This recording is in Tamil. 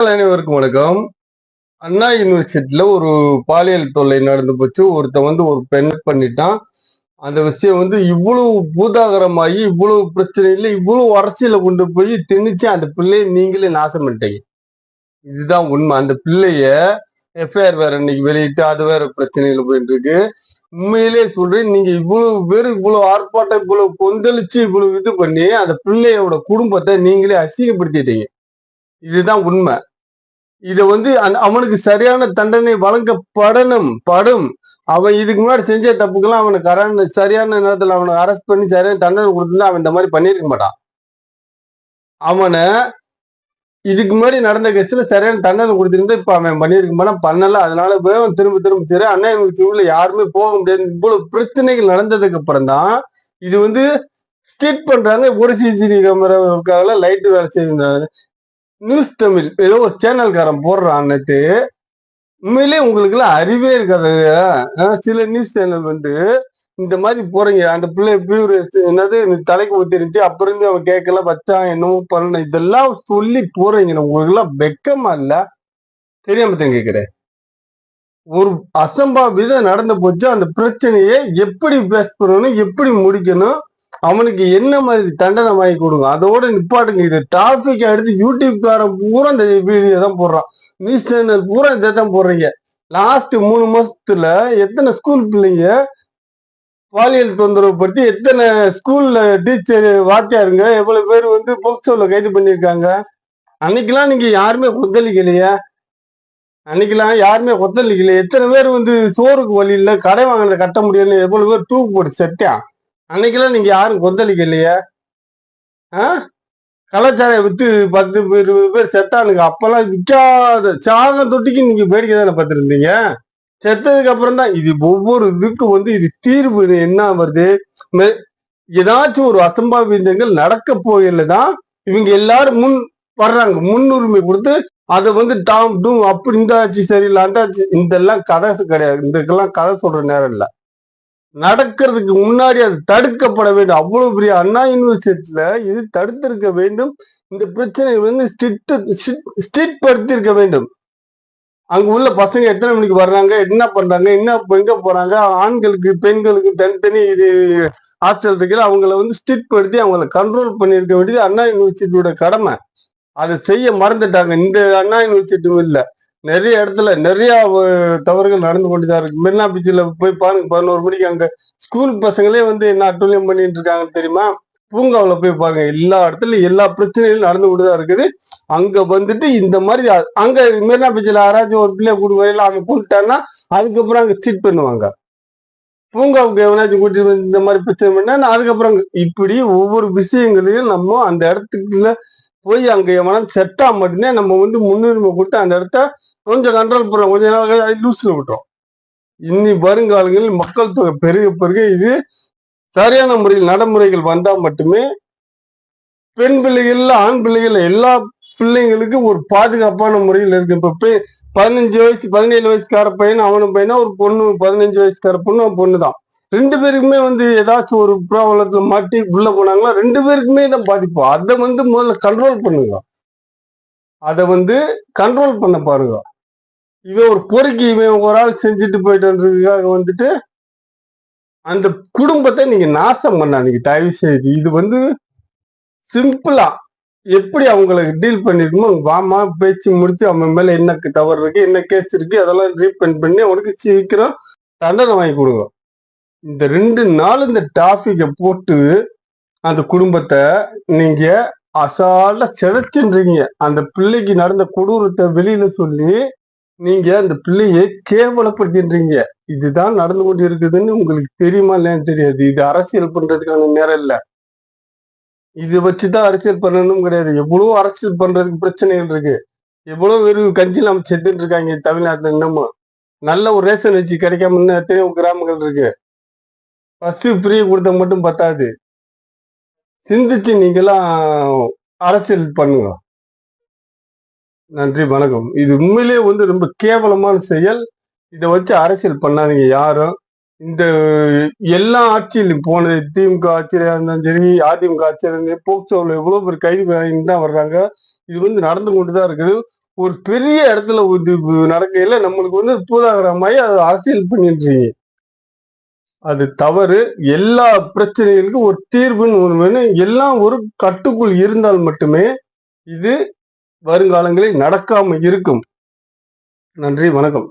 அனைவருக்கும் வணக்கம். அண்ணா யூனிவர்சிட்டியில ஒரு பாலியல் தொல்லை நடந்து போச்சு. ஒருத்தன் வந்து ஒரு பெண் பண்ணிட்டான். அந்த விஷயம் வந்து இவ்வளவு பூதாகரமாகி இவ்வளவு பிரச்சனையில இவ்வளவு அரசியல கொண்டு போய் திணிச்சு அந்த பிள்ளைய நீங்களே நாசம் பண்ணிட்டீங்க. இதுதான் உண்மை. அந்த பிள்ளைய எஃப்ஐஆர் வேற இன்னைக்கு வெளியிட்டு அது வேற பிரச்சனையில போயிட்டு இருக்கு உண்மையிலே சொல்றேன் நீங்க இவ்வளவு பேர் இவ்வளவு ஆர்ப்பாட்டம் இவ்வளவு கொந்தளிச்சு இவ்வளவு இது பண்ணி அந்த பிள்ளையோட குடும்பத்தை நீங்களே அசிங்கப்படுத்திட்டீங்க. இதுதான் உண்மை. இதை வந்து அவனுக்கு சரியான தண்டனை வழங்கப்படணும் படும். அவன் இதுக்கு முன்னாடி செஞ்ச தப்புக்கெல்லாம் அவனுக்கு கரான சரியான நேரத்தில் அவனை அரெஸ்ட் பண்ணி சரியான தண்டனை கொடுத்துருந்தா அவன் இந்த மாதிரி பண்ணியிருக்க மாட்டான். அவனை இதுக்கு முன்னாடி நடந்த கேஸ்ல சரியான தண்டனை கொடுத்திருந்தா இப்ப அவன் பண்ணியிருக்க மாட்டான். பண்ணல அதனால வேகம் திரும்ப திரும்ப சரி அண்ணா உள்ள யாருமே போக முடியாது. இவ்வளவு பிரச்சனைகள் நடந்ததுக்கு அப்புறம் தான் இது வந்து ஸ்ட்ரிட் பண்றாங்க. ஒரு சிசிடிவி கேமரா லைட் வேலை செய்யுறாங்க நியூஸ் தமிழ். ஏதோ ஒரு சேனல்காரன் போடுறான்னுட்டு உண்மையிலே உங்களுக்குலாம் அறிவே இருக்காது சில நியூஸ் சேனல் வந்து இந்த மாதிரி போறீங்க அந்த பிள்ளை பியூர் என்னது தலைக்கு ஊத்திருந்துச்சு அப்புறம் இருந்து அவன் கேட்கல வச்சான் என்னவோ பண்ண இதெல்லாம் சொல்லி போறீங்க. உங்களுக்கு எல்லாம் வெக்கமா இல்ல? தெரியாம தான் கேட்கிறேன். ஒரு அசம்பாவிதம் நடந்து போச்சு அந்த பிரச்சனையை எப்படி பேஸ் பண்ணணும் எப்படி முடிக்கணும் அவனுக்கு என்ன மாதிரி தண்டனை வாங்கி கொடுங்க? அதோட நிப்பாட்டுங்க. இது டாபிக் எடுத்து யூடியூப்காரன் பூரா இந்த வீடியோ தான் போடுறான். நியூஸ் சேனல் பூரா இதை தான் போடுறீங்க. லாஸ்ட் மூணு மாசத்துல எத்தனை ஸ்கூல் பிள்ளைங்க பாலியல் தொந்தரவு படுத்தி எத்தனை ஸ்கூல்ல டீச்சர் வாத்தியாருங்க எவ்வளவு பேர் வந்து போக்சோல கைது பண்ணியிருக்காங்க? அன்னைக்கெல்லாம் நீங்க யாருமே கொத்தளிக்கலையே அன்னைக்கெல்லாம் யாருமே கொத்தளிக்கல எத்தனை பேர் வந்து சோறுக்கு வழி கடை வாங்கினதை கட்ட முடியல எவ்வளவு பேர் தூக்கு போட்டு செட்டான் அன்னைக்கெல்லாம் நீங்க யாரும் கொந்தளிக்க இல்லையா ஆ? கலாச்சாரம் வித்து பத்து பேர் இருபது பேர் செத்தானுங்க. அப்பெல்லாம் விற்காத சாக தொட்டிக்கு நீங்க வேடிக்கை தானே பார்த்துருந்தீங்க? செத்ததுக்கு அப்புறம் தான் இது ஒவ்வொரு இதுக்கும் வந்து இது தீர்வு என்ன வருது? ஏதாச்சும் ஒரு அசம்பாவிதங்கள் நடக்க போகல தான் இவங்க எல்லாரும் முன் வர்றாங்க. முன்னுரிமை கொடுத்து அதை வந்து டாம் டூம் அப்படி இந்த ஆச்சு சரியில்லை அந்த ஆச்சு இதெல்லாம் கதை கிடையாது. இதுக்கெல்லாம் கதை சொல்ற நேரம் இல்லை. நடக்கிறதுக்கு முன்னாடி அது தடுக்கப்பட வேண்டும். அவ்வளவு பெரிய அண்ணா யூனிவர்சிட்டியில இது தடுத்திருக்க வேண்டும். இந்த பிரச்சனை வந்து ஸ்ட்ரிக்ட் ஸ்ட்ரிக்ட் படுத்திருக்க வேண்டும். அங்க உள்ள பசங்க எத்தனை மணிக்கு வர்றாங்க என்ன பண்றாங்க என்ன எங்க போறாங்க ஆண்களுக்கு பெண்களுக்கு தனித்தனி இது ஹாஸ்டல் இருக்கிற அவங்கள வந்து ஸ்ட்ரிக்ட் படுத்தி அவங்கள கண்ட்ரோல் பண்ணியிருக்க வேண்டியது அண்ணா யூனிவர்சிட்டியோட கடமை. அதை செய்ய மறந்துட்டாங்க. இந்த அண்ணா யூனிவர்சிட்டியும் இல்லை. நிறைய இடத்துல நிறைய தவறுகள் நடந்து கொண்டுதான் இருக்கு. மெரினா பீச்சில் போய் பாருங்க பதினோரு மணிக்கு அங்க ஸ்கூல் பசங்களே வந்து என்ன அட்டூழியம் பண்ணிட்டு இருக்காங்கன்னு தெரியுமா? பூங்காவில் போய் பாருங்க எல்லா இடத்துலயும் எல்லா பிரச்சனைகளும் நடந்து கொண்டுதான் இருக்குது. அங்க வந்துட்டு இந்த மாதிரி அங்க மெரினா பீச்சில் யாராச்சும் ஒரு பிள்ளைய கூட்டு வரையில அவன் கூப்பிட்டான்னா அதுக்கப்புறம் அங்க ஸ்ட்ரீட் பண்ணுவாங்க. பூங்காவுக்கு எவனாச்சும் கூட்டிட்டு வந்து இந்த மாதிரி பிரச்சனை பண்ணா அதுக்கப்புறம் இப்படி ஒவ்வொரு விஷயங்களையும் நம்ம அந்த இடத்துக்குள்ள போய் அங்கே எவனா செட்டா மட்டும்தான் நம்ம வந்து முன்னுரிமை கொடுத்து அந்த இடத்த கொஞ்சம் கண்ட்ரோல் பண்ணுறோம் கொஞ்ச நாள் லூஸில் விட்டோம் இனி வருங்காலங்களில் மக்கள் தொகை பெருக பெருக இது சரியான முறையில் நடைமுறைகள் வந்தால் மட்டுமே பெண் பிள்ளைகள் ஆண் பிள்ளைகள் எல்லா பிள்ளைங்களுக்கும் ஒரு பாதுகாப்பான முறையில் இருக்கு. இப்போ பெ- பதினஞ்சு வயசு பதினேழு வயசுக்கார பையன் அவனும் பையனா ஒரு பொண்ணு பதினஞ்சு வயசுக்கார பொண்ணு பொண்ணு தான் ரெண்டு பேருக்குமே வந்து ஏதாச்சும் ஒரு ப்ராப்ளத்துல மாட்டி உள்ள போனாங்களா ரெண்டு பேருக்குமே தான் பாதிப்பு. அதை வந்து முதல்ல கண்ட்ரோல் பண்ணுங்க. அதை வந்து கண்ட்ரோல் பண்ண பாருங்க. இவன் ஒரு பொறுக்கி இவன் ஒரு ஆள் செஞ்சுட்டு போயிட்டுன்றதுக்காக வந்துட்டு அந்த குடும்பத்தை நீங்க நாசம் பண்ணாதீங்க. தயவு செய்து இது வந்து சிம்பிளா எப்படி அவங்களுக்கு டீல் பண்ணிருக்கோமோ வாமா பேச்சு முடிச்சு அவன் மேல என்ன தவறு இருக்கு என்ன கேஸ் இருக்கு அதெல்லாம் ரீபெண்ட் பண்ணி அவனுக்கு சீக்கிரம் தண்டனை வாங்கி கொடுங்க. இந்த ரெண்டு நாள் இந்த டாபிக்கை போட்டு அந்த குடும்பத்தை நீங்க அசால சிதைச்சுன்றீங்க. அந்த பிள்ளைக்கு நடந்த கொடூரத்தை வெளியில சொல்லி நீங்க அந்த பிள்ளையை கேவலப்படுத்தின்றீங்க. இதுதான் நடந்து கொண்டு இருக்குதுன்னு உங்களுக்கு தெரியுமா இல்லைன்னு தெரியாது. இது அரசியல் பண்றதுக்கான நேரம் இல்லை. இது வச்சுதான் அரசியல் பண்ணணும் கிடையாது. எவ்வளவு அரசியல் பண்றதுக்கு பிரச்சனைகள் இருக்கு. எவ்வளவு வெறும் கஞ்சி நம்ம செத்துட்டு இருக்காங்க தமிழ்நாட்டுல இன்னமும். நல்ல ஒரு ரேஷன் வச்சு கிடைக்காம இன்னும் எத்தனையோ கிராமங்கள் இருக்கு. பஸ்ஸு ஃப்ரீ கொடுத்த மட்டும் பத்தாது. சிந்திச்சு நீங்களாம் அரசியல் பண்ணுங்க. நன்றி வணக்கம். இது உண்மையிலேயே வந்து ரொம்ப கேவலமான செயல். இதை வச்சு அரசியல் பண்ணாதீங்க யாரும். இந்த எல்லா ஆட்சியிலும் போனது திமுக ஆட்சியாக இருந்தாலும் சரி அதிமுக ஆட்சியாக இருந்தாலும் போக்சோவில் எவ்வளோ பேர் கைது தான் வர்றாங்க. இது வந்து நடந்து கொண்டு தான் இருக்குது. ஒரு பெரிய இடத்துல வந்து நடக்கையில் நம்மளுக்கு வந்து பூதாகரமாயி அதை அரசியல் பண்ணிடுறீங்க. அது தவறு. எல்லா பிரச்சனைகளுக்கும் ஒரு தீர்வுன்னு ஒன்று எல்லாம் ஒரு கட்டுக்குள் இருந்தால் மட்டுமே இது வருங்காலங்களில் நடக்காம இருக்கும். நன்றி வணக்கம்.